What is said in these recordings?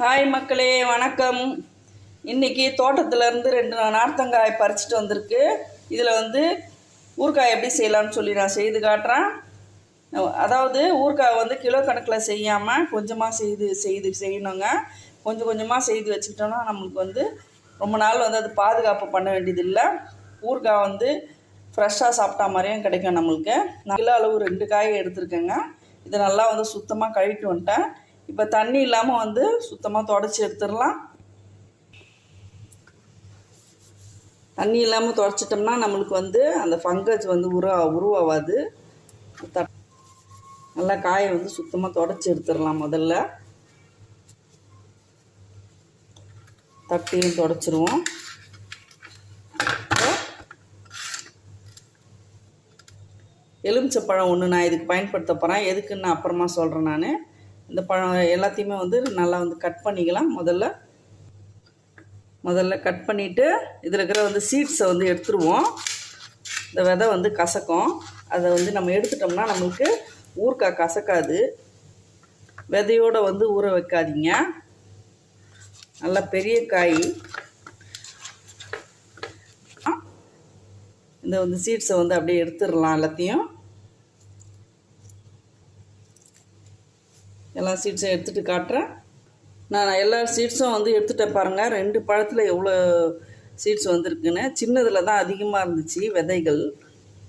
காய் மக்களே வணக்கம். இன்னைக்கு தோட்டத்துல இருந்து ரெண்டு நார்த்தங்காய் பறிச்சிட்டு வந்திருக்கு. இதில் வந்து ஊறுகாய் எப்படி செய்யலாம்னு சொல்லி நான் செய்து காட்டுறேன். அதாவது ஊறுகாய் வந்து கிலோ கணக்கில் செய்யாமல் கொஞ்சமாக செய்து செய்து செய்யணுங்க. கொஞ்சம் கொஞ்சமாக செய்து வச்சுக்கிட்டோம்னா நம்மளுக்கு வந்து ரொம்ப நாள் வந்து அது பாதுகாப்பு பண்ண வேண்டியதில்லை. ஊறுகாய் வந்து ஃப்ரெஷ்ஷாக சாப்பிட்டா மாதிரியும் கிடைக்கும் நம்மளுக்கு. நான் கிலோ அளவு ரெண்டு காய் எடுத்துருக்கேங்க. இதை நல்லா வந்து சுத்தமாக கழுவிட்டு வந்துட்டேன். இப்போ தண்ணி இல்லாமல் வந்து சுத்தமாக தொடச்சி எடுத்துடலாம். தண்ணி இல்லாமல் தொடச்சிட்டோம்னா நம்மளுக்கு வந்து அந்த ஃபங்கஸ் வந்து உருவா உருவாகாது த- நல்லா காயை வந்து சுத்தமாக தொடச்சி எடுத்துடலாம் முதல்ல. தட்டியும் தொடச்சிருவோம். எலுமிச்சப்பழம் ஒன்று நான் இதுக்கு பயன்படுத்த போகிறேன் எதுக்குன்னு நான் அப்புறமா சொல்கிறேன் நான். இந்த பழம் எல்லாத்தையுமே வந்து நல்லா வந்து கட் பண்ணிக்கலாம். முதல்ல முதல்ல கட் பண்ணிவிட்டு இதில் இருக்கிற வந்து சீட்ஸை வந்து எடுத்துருவோம். இந்த விதை வந்து கசக்கும். அதை வந்து நம்ம எடுத்துட்டோம்னா நம்மளுக்கு ஊறுகாய் கசக்காது. விதையோடு வந்து ஊற வைக்காதீங்க. நல்லா பெரிய காய். இந்த வந்து சீட்ஸை வந்து அப்படியே எடுத்துடலாம் எல்லாத்தையும். எல்லா சீட்ஸும் எடுத்துகிட்டு காட்டுறேன். நான் எல்லா சீட்ஸும் வந்து எடுத்துகிட்டேன் பாருங்கள் ரெண்டு பழத்தில் எவ்வளோ சீட்ஸ் வந்திருக்குன்னு. சின்னதில் தான் அதிகமாக இருந்துச்சு விதைகள்.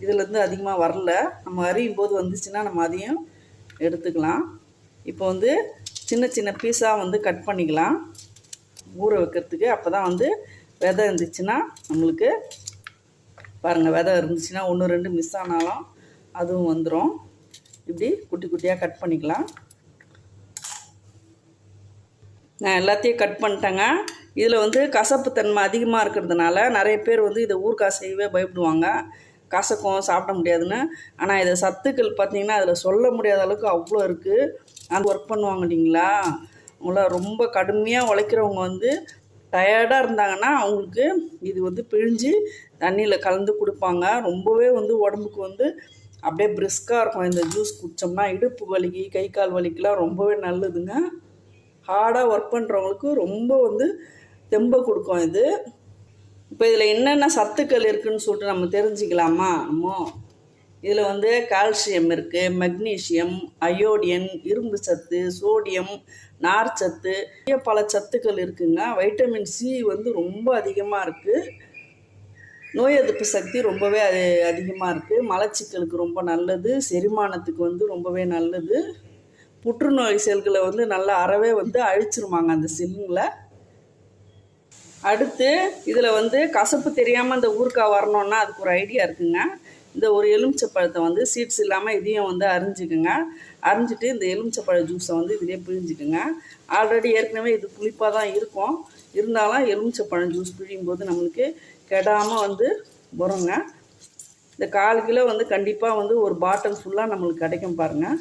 இதுலேருந்து அதிகமாக வரல. நம்ம அறியும் போது வந்துச்சுன்னா நம்ம அதையும் எடுத்துக்கலாம். இப்போ வந்து சின்ன சின்ன பீஸாக வந்து கட் பண்ணிக்கலாம். ஊற வைக்கிறதுக்கு அப்போ தான் வந்து விதை இருந்துச்சுன்னா நம்மளுக்கு பாருங்கள் விதை இருந்துச்சுன்னா ஒன்று ரெண்டு மிஸ் ஆனாலும் அதுவும் வந்துடும் இப்படி குட்டி குட்டியாக கட் பண்ணிக்கலாம். நான் எல்லாத்தையும் கட் பண்ணிட்டேங்க. இதில் வந்து கசப்பு தன்மை அதிகமாக இருக்கிறதுனால நிறைய பேர் வந்து இதை ஊறுகாய் செய்யவே பயப்படுவாங்க. கசக்கும் சாப்பிட முடியாதுன்னு. ஆனால் இதை சத்துக்கள் பார்த்தீங்கன்னா அதில் சொல்ல முடியாத அளவுக்கு அவ்வளோ இருக்குது அந்த ஒர்க் பண்ணுவாங்க இல்லைங்களா? அவங்கள ரொம்ப கடுமையாக உழைக்கிறவங்க வந்து டயர்டாக இருந்தாங்கன்னா அவங்களுக்கு இது வந்து பிழிஞ்சு தண்ணியில் கலந்து கொடுப்பாங்க. ரொம்பவே வந்து உடம்புக்கு வந்து அப்படியே பிரிஸ்காக இருக்கும். இந்த ஜூஸ் குடித்தோம்னா இடுப்பு வலிக்கு கை கால் வலிக்கெலாம் ரொம்பவே நல்லதுங்க. ஹார்டாக ஒர்க் பண்ணுறவங்களுக்கு ரொம்ப வந்து தெம்பை கொடுக்கும் இது. இப்போ இதில் என்னென்ன சத்துக்கள் இருக்குதுன்னு சொல்லிட்டு நம்ம தெரிஞ்சுக்கலாமா? நம்ம இதில் வந்து கால்சியம் இருக்குது மெக்னீசியம் அயோடியன் இரும்பு சத்து சோடியம் நார்ச்சத்து சத்து பல சத்துக்கள் இருக்குங்க. வைட்டமின் சி வந்து ரொம்ப அதிகமாக இருக்குது நோய் எதிர்ப்பு சக்தி ரொம்பவே அது அதிகமாக இருக்குது மலச்சிக்கலுக்கு ரொம்ப நல்லது. செரிமானத்துக்கு வந்து ரொம்பவே நல்லது. புற்றுநோய் செல்களை வந்து நல்லா அறவே வந்து அழிச்சிருமாங்க அந்த செல்லுங்களை அடுத்து இதில் வந்து கசப்பு தெரியாமல் அந்த ஊருக்கா வரணுன்னா அதுக்கு ஒரு ஐடியா இருக்குங்க. இந்த ஒரு எலுமிச்சப்பழத்தை வந்து சீட்ஸ் இல்லாமல் இதையும் வந்து அரிஞ்சுக்குங்க. அரிஞ்சிட்டு இந்த எலுமிச்சப்பழ ஜூஸை வந்து இதிலே பிழிஞ்சுக்குங்க. ஆல்ரெடி ஏற்கனவே இது புளிப்பாக தான் இருக்கும். இருந்தாலும் எலுமிச்சப்பழம் ஜூஸ் பிழியும் போது நம்மளுக்கு கெடாமல் வந்து வருங்க. இந்த கால் கிலோ வந்து கண்டிப்பாக வந்து ஒரு பாட்டில் ஃபுல்லாக நம்மளுக்கு கிடைக்கும் பாருங்கள்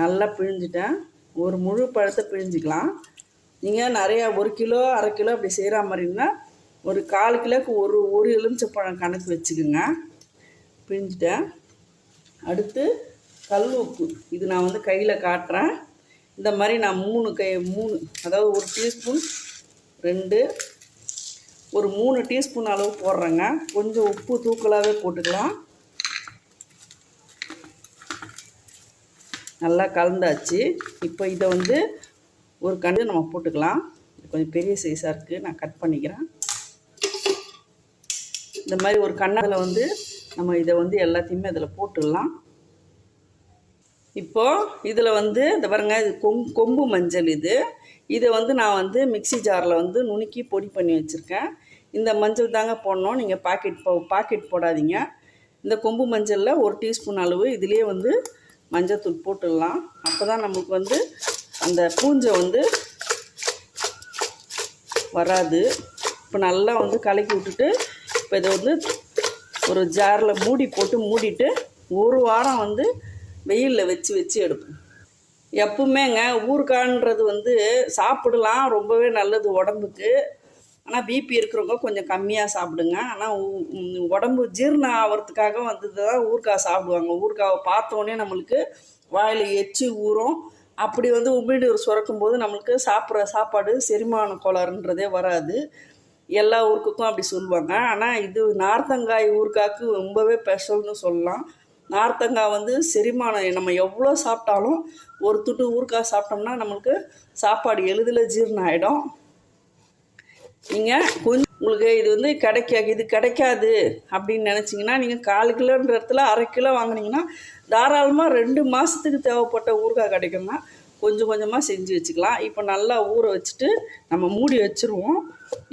நல்லா பிழிஞ்சிட்டேன். ஒரு முழு பழத்தை பிழிஞ்சிக்கலாம். நீங்கள் நிறையா ஒரு கிலோ அரை கிலோ அப்படி செய்கிற மாதிரின்னா ஒரு கால் கிலோக்கு ஒரு ஒரு எலுமிச்சப்பழம் கணக்கு வச்சுக்கோங்க. பிழிஞ்சிட்டேன். அடுத்து கல் உப்பு. இது நான் வந்து கையில் காட்டுறேன். இந்த மாதிரி நான் மூணு கை மூணு அதாவது ஒரு டீஸ்பூன் ரெண்டு ஒரு மூணு டீஸ்பூன் அளவு போடுறேங்க. கொஞ்சம் உப்பு தூக்கலாகவே போட்டுக்கலாம். நல்லா கலந்தாச்சு. இப்போ இதை வந்து ஒரு கண்டு நம்ம போட்டுக்கலாம். இது கொஞ்சம் பெரிய சைஸாக இருக்குது நான் கட் பண்ணிக்கிறேன். இந்த மாதிரி ஒரு கண்ணால் வந்து நம்ம இதை வந்து எல்லாத்தையுமே அதில் போட்டுடலாம் இப்போது இதில் வந்து இந்த பாருங்க இது கொம் கொம்பு மஞ்சள் இது. இதை வந்து நான் வந்து மிக்ஸி ஜாரில் வந்து நுணுக்கி பொடி பண்ணி வச்சுருக்கேன். இந்த மஞ்சள் தாங்க போடணும். நீங்கள் பாக்கெட் போ பாக்கெட் போடாதீங்க. இந்த கொம்பு மஞ்சளில் ஒரு டீஸ்பூன் அளவு இதுலேயே வந்து மஞ்சத்தூள் போட்டுடலாம். அப்போ தான் நமக்கு வந்து அந்த பூஞ்சை வந்து வராது. இப்போ நல்லா வந்து கலக்கி விட்டுட்டு இப்போ இதை வந்து ஒரு ஜாரில் மூடி போட்டு மூடிட்டு ஒரு வாரம் வந்து வெயிலில் வச்சு வச்சு எடுப்போம். எப்பவுமேங்க ஊறுகான்றது வந்து சாப்பிடலாம். ரொம்பவே நல்லது உடம்புக்கு. ஆனால் பிபி இருக்கிறவங்க கொஞ்சம் கம்மியாக சாப்பிடுங்க. ஆனால் உடம்பு ஜீரணம் ஆகிறதுக்காக வந்து தான் ஊறுகாய் சாப்பிடுவாங்க. ஊறுகாவை பார்த்தோன்னே நம்மளுக்கு வாயில் எச்சு ஊறும். அப்படி வந்து உமிழ்நீர் சுரக்கும் போது நம்மளுக்கு சாப்பிட்ற சாப்பாடு செரிமான கோளாறுன்றதே வராது. எல்லா ஊருக்குக்கும் அப்படி சொல்லுவாங்க. ஆனால் இது நார்த்தங்காய் ஊறுகாய்க்கு ரொம்பவே ஸ்பெஷல்னு சொல்லலாம். நார்த்தங்காய் வந்து செரிமானம் நம்ம எவ்வளோ சாப்பிட்டாலும் ஒரு துட்டு ஊறுகாய் சாப்பிட்டோம்னா நம்மளுக்கு சாப்பாடு எளிதில் ஜீரணம் ஆகிடும் நீங்கள் கொஞ்சம் உங்களுக்கு இது வந்து கிடைக்க இது கிடைக்காது அப்படின்னு நினச்சிங்கன்னா நீங்கள் கால் கிலோன்ற இடத்துல அரை கிலோ வாங்குனீங்கன்னா தாராளமாக ரெண்டு மாதத்துக்கு தேவைப்பட்ட ஊறுகாய் கிடைக்கும்னா கொஞ்சம் கொஞ்சமாக செஞ்சு வச்சுக்கலாம். இப்போ நல்லா ஊற வச்சுட்டு நம்ம மூடி வச்சுருவோம்.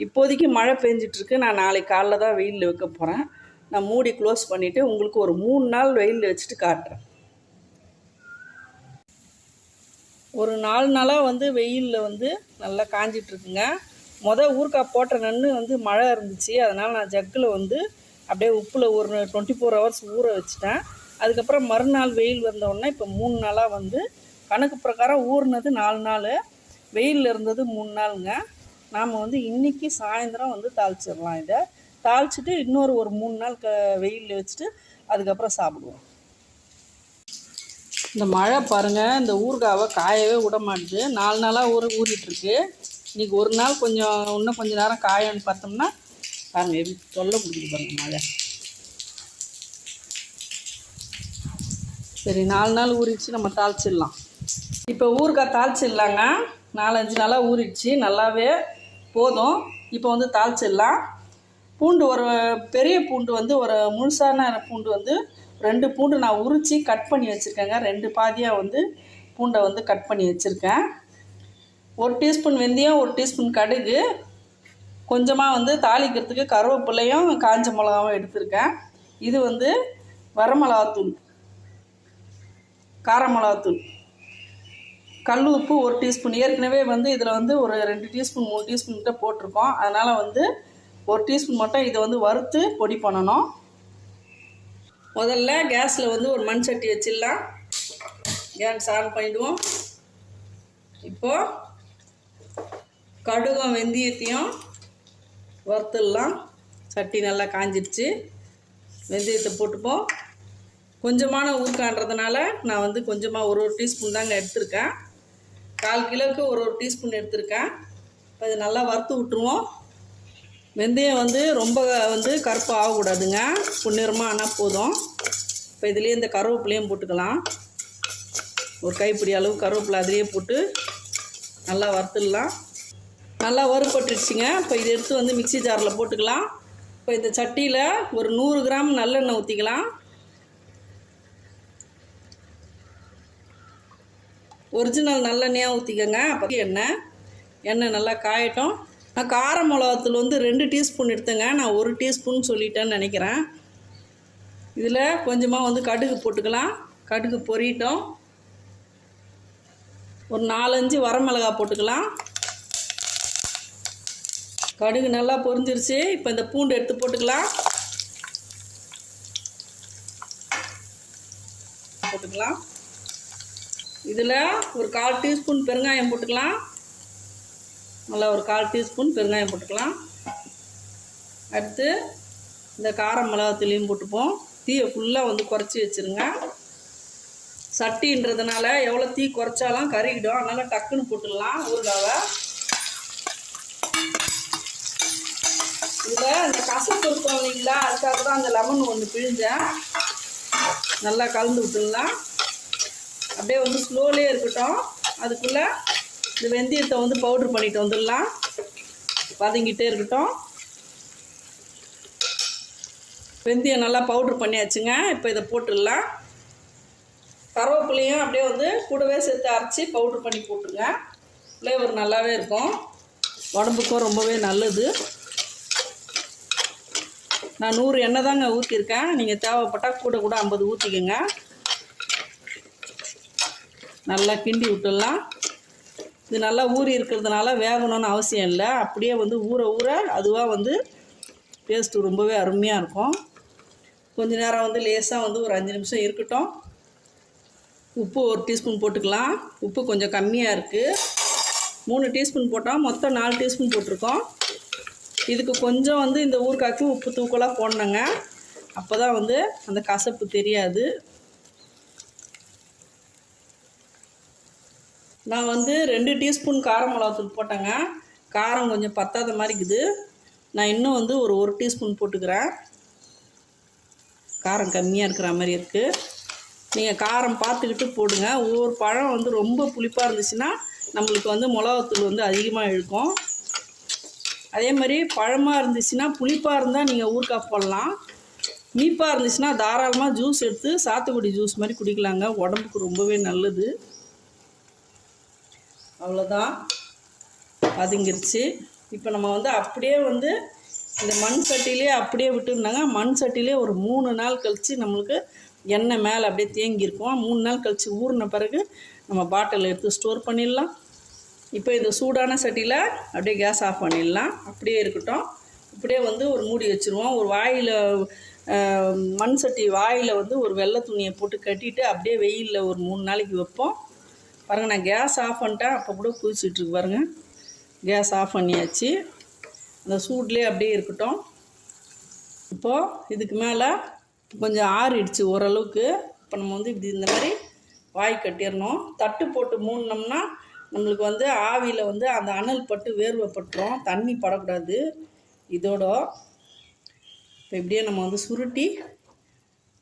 இப்போதைக்கு மழை பெஞ்சிட்ருக்கு நான் நாளைக்கு காலைல தான் வெயிலில் வைக்க போகிறேன் நான் மூடி க்ளோஸ் பண்ணிவிட்டு உங்களுக்கு ஒரு மூணு நாள் வெயிலில் வச்சுட்டு காட்டுறேன். ஒரு நாலு நாளாக வந்து வெயிலில் வந்து நல்லா காஞ்சிட்ருக்குங்க மொதல் ஊறுகாய் போட்ட நன்னு வந்து மழை இருந்துச்சு. அதனால் நான் ஜக்கில் வந்து அப்படியே உப்பில் ஒரு டுவெண்ட்டி ஃபோர் ஹவர்ஸ் ஊற வச்சுட்டேன். அதுக்கப்புறம் மறுநாள் வெயில் வந்தோடனே இப்போ மூணு நாளாக வந்து கணக்கு பிரகாரம் ஊறினது நாலு நாள். வெயிலில் இருந்தது மூணு நாளுங்க. நாம் வந்து இன்றைக்கி சாயந்தரம் வந்து தாளிச்சிடலாம் இதை. தாளிச்சிட்டு இன்னொரு ஒரு மூணு நாள் க வெயிலில் வச்சுட்டு அதுக்கப்புறம் சாப்பிடுவோம். இந்த மழை பாருங்கள் இந்த ஊறுகாவை காயவே விட மாட்டுது. நாலு நாளாக ஊற ஊறிட்டுருக்கு இன்றைக்கி ஒரு நாள் கொஞ்சம் இன்னும் கொஞ்சம் நேரம் காயம்னு பார்த்தோம்னா பாருங்கள் எப்படி தொல்லை கொடுக்குது பாருங்கள் மழை சரி நாலு நாள் ஊறிடுச்சு நம்ம தாளிச்சிடலாம். இப்போ ஊறுகாய் தாளிச்சிடலாங்க. நாலஞ்சு நாளாக ஊறிடுச்சு நல்லாவே போதும். இப்போ வந்து தாளிச்சிடலாம். பூண்டு ஒரு பெரிய பூண்டு வந்து ஒரு முழுசான பூண்டு வந்து ரெண்டு பூண்டு நான் உரித்து கட் பண்ணி வச்சுருக்கேங்க. ரெண்டு பாதியாக வந்து பூண்டை வந்து கட் பண்ணி வச்சுருக்கேன். ஒரு டீஸ்பூன் வெந்தயம் ஒரு டீஸ்பூன் கடுகு. கொஞ்சமாக வந்து தாளிக்கிறதுக்கு கருவேப்பிலையும் காஞ்ச மிளகாவும் எடுத்திருக்கேன். இது வந்து வரமிளகாத்தூள். காரமிளகாத்தூள். கல் உப்பு ஒரு டீஸ்பூன். ஏற்கனவே வந்து இதில் வந்து ஒரு ரெண்டு டீஸ்பூன் மூணு டீஸ்பூன் கிட்ட போட்டிருக்கோம். அதனால் வந்து ஒரு டீஸ்பூன் மட்டும் இதை வந்து வறுத்து பொடி பண்ணணும். முதல்ல கேஸில் வந்து ஒரு மண் சட்டி வச்சிடலாம். கேஸ் ஆன் பண்ணிவிடுவோம் இப்போது கடுகும் வெந்தயத்தையும் வறுத்துடலாம். சட்டி நல்லா காஞ்சிடுச்சு வெந்தயத்தை போட்டுப்போம். கொஞ்சமான ஊறுக்கான்றதுனால நான் வந்து கொஞ்சமாக ஒரு ஒரு டீஸ்பூன் தாங்க எடுத்திருக்கேன். கால் கிலோவுக்கு ஒரு ஒரு டீஸ்பூன் எடுத்திருக்கேன். இப்போ இது நல்லா வறுத்து விட்டுருவோம். வெந்தயம் வந்து ரொம்ப வந்து கருப்பாக ஆகக்கூடாதுங்க. பொன்னிறமாக ஆனால் போதும். இப்போ இதுலேயே இந்த கருவேப்பிலையும் போட்டுக்கலாம். ஒரு கைப்பிடி அளவு கருவேப்பிலை அதிலேயே போட்டு நல்லா வறுத்துடலாம். நல்லா வறுபட்டுருச்சுங்க. இப்போ இதை எடுத்து வந்து மிக்ஸி ஜாரில் போட்டுக்கலாம். இப்போ இந்த சட்டியில் ஒரு நூறு கிராம் நல்லெண்ணெய் ஊற்றிக்கலாம் ஒரிஜினல் நல்லெண்ணெயாக ஊற்றிக்கோங்க அப்போ எண்ணெய். எண்ணெய் நல்லா காயட்டும். நான் கார மிளகாத்தூள் வந்து ரெண்டு டீஸ்பூன் எடுத்தேங்க. நான் ஒரு டீஸ்பூன் சொல்லிட்டேன்னு நினைக்கிறேன். இதில் கொஞ்சமாக வந்து கடுகு போட்டுக்கலாம். கடுகு பொரியட்டும் ஒரு நாலஞ்சு வரமிளகா போட்டுக்கலாம். கடுகு நல்லா பொரிஞ்சிருச்சு. இப்போ இந்த பூண்டு எடுத்து போட்டுக்கலாம். போட்டுக்கலாம். இதில் ஒரு கால் டீஸ்பூன் பெருங்காயம் போட்டுக்கலாம். நல்லா ஒரு கால் டீஸ்பூன் பெருங்காயம் போட்டுக்கலாம். அடுத்து இந்த காரம் மிளகாத்துலேயும் போட்டுப்போம். தீயை ஃபுல்லாக வந்து குறைச்சி வச்சுருங்க. சட்டின்றதுனால எவ்வளோ தீ குறைச்சாலும் கறிக்கிடும் அதனால் டக்குன்னு போட்டுடலாம். ஊறுகாவை. இதில் இந்த கசப்பு இருக்கும் இல்லைங்களா? அதுக்காக தான் அந்த லெமன் ஒன்று பிழிஞ்சேன். நல்லா கலந்து விட்டுடலாம். அப்படியே வந்து ஸ்லோலே இருக்கட்டும். அதுக்குள்ளே இந்த வெந்தயத்தை வந்து பவுட்ரு பண்ணிட்டு வந்துடலாம். வதங்கிட்டே இருக்கட்டும். வெந்தயம் நல்லா பவுட்ரு பண்ணியாச்சுங்க. இப்போ இதை போட்டுடலாம். கருவேப்பிலையும் அப்படியே வந்து கூடவே சேர்த்து அரைச்சி பவுட்ரு பண்ணி போட்டுருங்க. ஃப்ளேவர் நல்லாவே இருக்கும். உடம்புக்கும் ரொம்பவே நல்லது. நான் நூறு எண்ணெய் தாங்க ஊற்றிருக்கேன் நீங்கள் தேவைப்பட்டால் கூட கூட ஐம்பது ஊற்றிக்கோங்க நல்லா கிண்டி விட்டுடலாம். இது நல்லா ஊறி இருக்கிறதுனால வேகணும்னு அவசியம் இல்லை. அப்படியே வந்து ஊற ஊற அதுவாக வந்து டேஸ்ட்டு ரொம்பவே அருமையாக இருக்கும். கொஞ்ச நேரம் வந்து லேசாக வந்து ஒரு அஞ்சு நிமிஷம் இருக்கட்டும். உப்பு ஒரு டீஸ்பூன் போட்டுக்கலாம். உப்பு கொஞ்சம் கம்மியாக இருக்குது மூணு டீஸ்பூன் போட்டால் மொத்தம் நாலு டீஸ்பூன் போட்டிருக்கோம். இதுக்கு கொஞ்சம் வந்து இந்த ஊறுகாய்க்கு உப்பு தூக்கலாக போடணுங்க. அப்போ தான் வந்து அந்த கசப்பு தெரியாது. நான் வந்து ரெண்டு டீஸ்பூன் காரம் மிளகாத்தூள் போட்டேங்க. காரம் கொஞ்சம் பத்தாத மாதிரி இருக்குது. நான் இன்னும் வந்து ஒரு ஒரு டீஸ்பூன் போட்டுக்கிறேன். காரம் கம்மியாக இருக்கிற மாதிரி இருக்குது நீங்கள் காரம் பார்த்துக்கிட்டு போடுங்க. ஒவ்வொரு பழம் வந்து ரொம்ப புளிப்பாக இருந்துச்சுன்னா நம்மளுக்கு வந்து மிளகாத்தூள் வந்து அதிகமாக இழுக்கும். அதே மாதிரி பழமாக இருந்துச்சுன்னா புளிப்பாக இருந்தால் நீங்கள் ஊறுகாய் போடலாம். இனிப்பாக இருந்துச்சுன்னா தாராளமாக ஜூஸ் எடுத்து சாத்துக்குடி ஜூஸ் மாதிரி குடிக்கலாங்க. உடம்புக்கு ரொம்பவே நல்லது. அவ்வளோதான் பதுங்கிருச்சு. இப்போ நம்ம வந்து அப்படியே வந்து இந்த மண் சட்டிலே அப்படியே விட்டுருந்தாங்க. மண் சட்டிலே ஒரு மூணு நாள் கழித்து நம்மளுக்கு எண்ணெய் மேலே அப்படியே தேங்கியிருக்கும். மூணு நாள் கழித்து ஊறின பிறகு நம்ம பாட்டில் எடுத்து ஸ்டோர் பண்ணிடலாம். இப்போ இந்த சூடான சட்டியில் அப்படியே கேஸ் ஆஃப் பண்ணிடலாம். அப்படியே இருக்கட்டும். அப்படியே வந்து ஒரு மூடி வச்சுருவோம். ஒரு வாயில் மண் சட்டி வாயில் வந்து ஒரு வெள்ளை துணியை போட்டு கட்டிட்டு அப்படியே வெயிலில் ஒரு மூணு நாளைக்கு வைப்போம். பாருங்கள் நான் கேஸ் ஆஃப் பண்ணிட்டேன். அப்போ கூட குதிச்சிட்ருக்கு பாருங்கள் கேஸ் ஆஃப் பண்ணியாச்சு. அந்த சூட்லேயே அப்படியே இருக்கட்டும். இப்போது இதுக்கு மேலே கொஞ்சம் ஆறிடுச்சு ஓரளவுக்கு இப்போ நம்ம வந்து இப்படி இந்த மாதிரி வாய் கட்டிடணும். தட்டு போட்டு மூடினோம்னா நம்மளுக்கு வந்து ஆவியில் வந்து அந்த அனல் பட்டு வேர்வை பட்டுரும். தண்ணி படக்கூடாது. இதோட இப்போ இப்படியே நம்ம வந்து சுருட்டி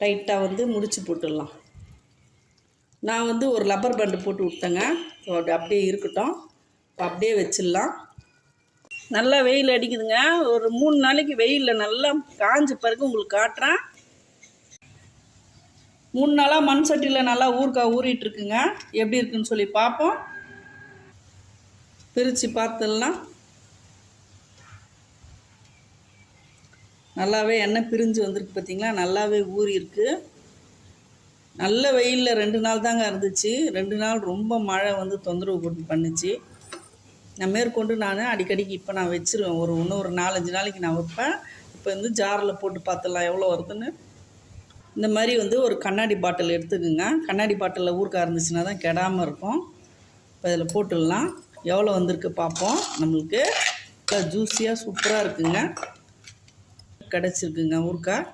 டைட்டாக வந்து முடிச்சு போட்டுடலாம். நான் வந்து ஒரு லப்பர் பேண்டு போட்டு விட்டேங்க. ஸோ அப்படியே இருக்கட்டும். அப்படியே வச்சிடலாம். நல்லா வெயில் அடிக்குதுங்க. ஒரு மூணு நாளைக்கு வெயிலில் நல்லா காஞ்ச பிறகு உங்களுக்கு காட்டுறேன். மூணு நாளாக மண் சட்டியில் நல்லா ஊறுகாய் ஊறிட்டுருக்குங்க எப்படி இருக்குன்னு சொல்லி பார்ப்போம். பிரித்து பார்த்துடலாம் நல்லாவே எண்ணெய் பிரிஞ்சு வந்திருக்கு பார்த்தீங்களா? நல்லாவே ஊறி இருக்குது நல்ல வெயிலில் ரெண்டு நாள் தாங்க இருந்துச்சு. ரெண்டு நாள் ரொம்ப மழை வந்து தொந்தரவு பண்ணுச்சு. நான் மேற்கொண்டு நான் அடிக்கடிக்கு இப்போ நான் வச்சுருவேன். ஒரு இன்னும் ஒரு நாலஞ்சு நாளைக்கு நான் வைப்பேன். இப்போ வந்து ஜாரில் போட்டு பார்த்துடலாம். எவ்வளோ வருதுன்னு. இந்த மாதிரி வந்து ஒரு கண்ணாடி பாட்டில் எடுத்துக்கோங்க. கண்ணாடி பாட்டிலில் ஊருக்காக இருந்துச்சுன்னா தான் கெடாமல் இருக்கும். இப்போ இதில் போட்டுடலாம். எவ்வளோ வந்திருக்கு பார்ப்போம் நம்மளுக்கு ஜூஸியாக சூப்பராக இருக்குங்க. கிடச்சிருக்குங்க ஊறுகாய்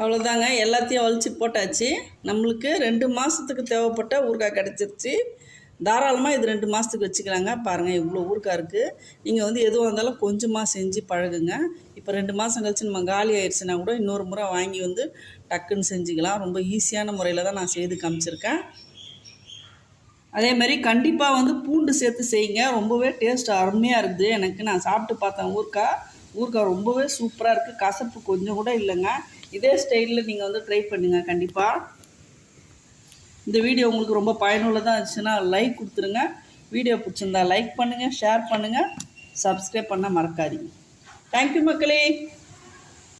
அவ்வளோதாங்க எல்லாத்தையும் அழிச்சு போட்டாச்சு. நம்மளுக்கு ரெண்டு மாதத்துக்கு தேவைப்பட்ட ஊறுகாய் கிடச்சிருச்சு. தாராளமாக இது ரெண்டு மாதத்துக்கு வச்சுக்கலாங்க. பாருங்கள் இவ்வளோ ஊறுகாய் இருக்குது நீங்கள் வந்து எதுவாக இருந்தாலும் கொஞ்சமாக செஞ்சு பழகுங்க. இப்போ ரெண்டு மாதம் கழிச்சு நம்ம காலி ஆயிடுச்சுன்னா கூட இன்னொரு முறை வாங்கி வந்து டக்குன்னு செஞ்சுக்கலாம். ரொம்ப ஈஸியான முறையில் தான் நான் செய்து காமிச்சிருக்கேன். அதே மாதிரி கண்டிப்பாக வந்து பூண்டு சேர்த்து செய்யுங்க. ரொம்பவே டேஸ்ட் அருமையாக இருக்குது. எனக்கு நான் சாப்பிட்டு பார்த்தேன் ஊறுகாய் ஊறுகாய் ரொம்பவே சூப்பராக இருக்குது கசப்பு கொஞ்சம் கூட இல்லைங்க. இதே ஸ்டைலில் நீங்கள் வந்து ட்ரை பண்ணுங்கள் கண்டிப்பாக இந்த வீடியோ உங்களுக்கு ரொம்ப பயனுள்ளதாக இருந்துச்சுன்னா லைக் கொடுத்துருங்க. வீடியோ பிடிச்சிருந்தா லைக் பண்ணுங்கள் ஷேர் பண்ணுங்கள் சப்ஸ்கிரைப் பண்ண மறக்காதீங்க. தேங்க்யூ மக்களே.